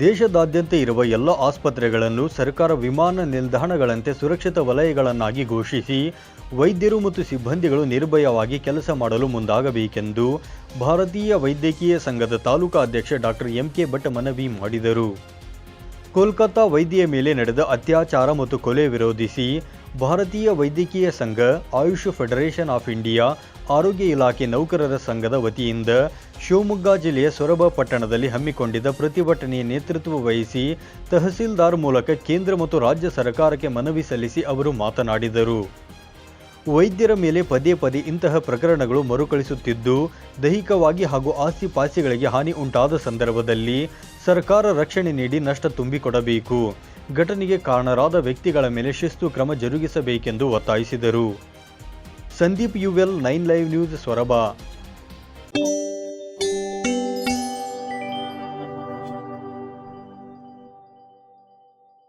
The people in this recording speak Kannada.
ದೇಶದಾದ್ಯಂತ ಇರುವ ಎಲ್ಲ ಆಸ್ಪತ್ರೆಗಳನ್ನು ಸರ್ಕಾರ ವಿಮಾನ ನಿಲ್ದಾಣಗಳಂತೆ ಸುರಕ್ಷಿತ ವಲಯಗಳನ್ನಾಗಿ ಘೋಷಿಸಿ ವೈದ್ಯರು ಮತ್ತು ಸಿಬ್ಬಂದಿಗಳು ನಿರ್ಭಯವಾಗಿ ಕೆಲಸ ಮಾಡಲು ಮುಂದಾಗಬೇಕೆಂದು ಭಾರತೀಯ ವೈದ್ಯಕೀಯ ಸಂಘದ ತಾಲೂಕಾ ಅಧ್ಯಕ್ಷ ಡಾಕ್ಟರ್ ಎಂ ಕೆ ಭಟ್ ಮನವಿ ಮಾಡಿದರು. ಕೋಲ್ಕತ್ತಾ ವೈದ್ಯ ಮೇಲೆ ನಡೆದ ಅತ್ಯಾಚಾರ ಮತ್ತು ಕೊಲೆ ವಿರೋಧಿಸಿ ಭಾರತೀಯ ವೈದ್ಯಕೀಯ ಸಂಘ ಆಯುಷ್ ಫೆಡರೇಷನ್ ಆಫ್ ಇಂಡಿಯಾ ಆರೋಗ್ಯ ಇಲಾಖೆ ನೌಕರರ ಸಂಘದ ವತಿಯಿಂದ ಶಿವಮೊಗ್ಗ ಜಿಲ್ಲೆಯ ಸೊರಬ ಪಟ್ಟಣದಲ್ಲಿ ಹಮ್ಮಿಕೊಂಡಿದ್ದ ಪ್ರತಿಭಟನೆಯ ನೇತೃತ್ವ ವಹಿಸಿ ತಹಸೀಲ್ದಾರ್ ಮೂಲಕ ಕೇಂದ್ರ ಮತ್ತು ರಾಜ್ಯ ಸರ್ಕಾರಕ್ಕೆ ಮನವಿ ಸಲ್ಲಿಸಿ ಅವರು ಮಾತನಾಡಿದರು. ವೈದ್ಯರ ಮೇಲೆ ಪದೇ ಪದೇ ಇಂತಹ ಪ್ರಕರಣಗಳು ಮರುಕಳಿಸುತ್ತಿದ್ದು, ದೈಹಿಕವಾಗಿ ಹಾಗೂ ಆಸ್ತಿ ಪಾಸ್ತಿಗಳಿಗೆ ಹಾನಿ ಉಂಟಾದ ಸಂದರ್ಭದಲ್ಲಿ ಸರ್ಕಾರ ರಕ್ಷಣೆ ನೀಡಿ ನಷ್ಟ ತುಂಬಿಕೊಡಬೇಕು. ಘಟನೆಗೆ ಕಾರಣರಾದ ವ್ಯಕ್ತಿಗಳ ಮೇಲೆ ಶಿಸ್ತು ಕ್ರಮ ಜರುಗಿಸಬೇಕೆಂದು ಒತ್ತಾಯಿಸಿದರು. Sandeep ಯುವೆಲ್ nine live news Soraba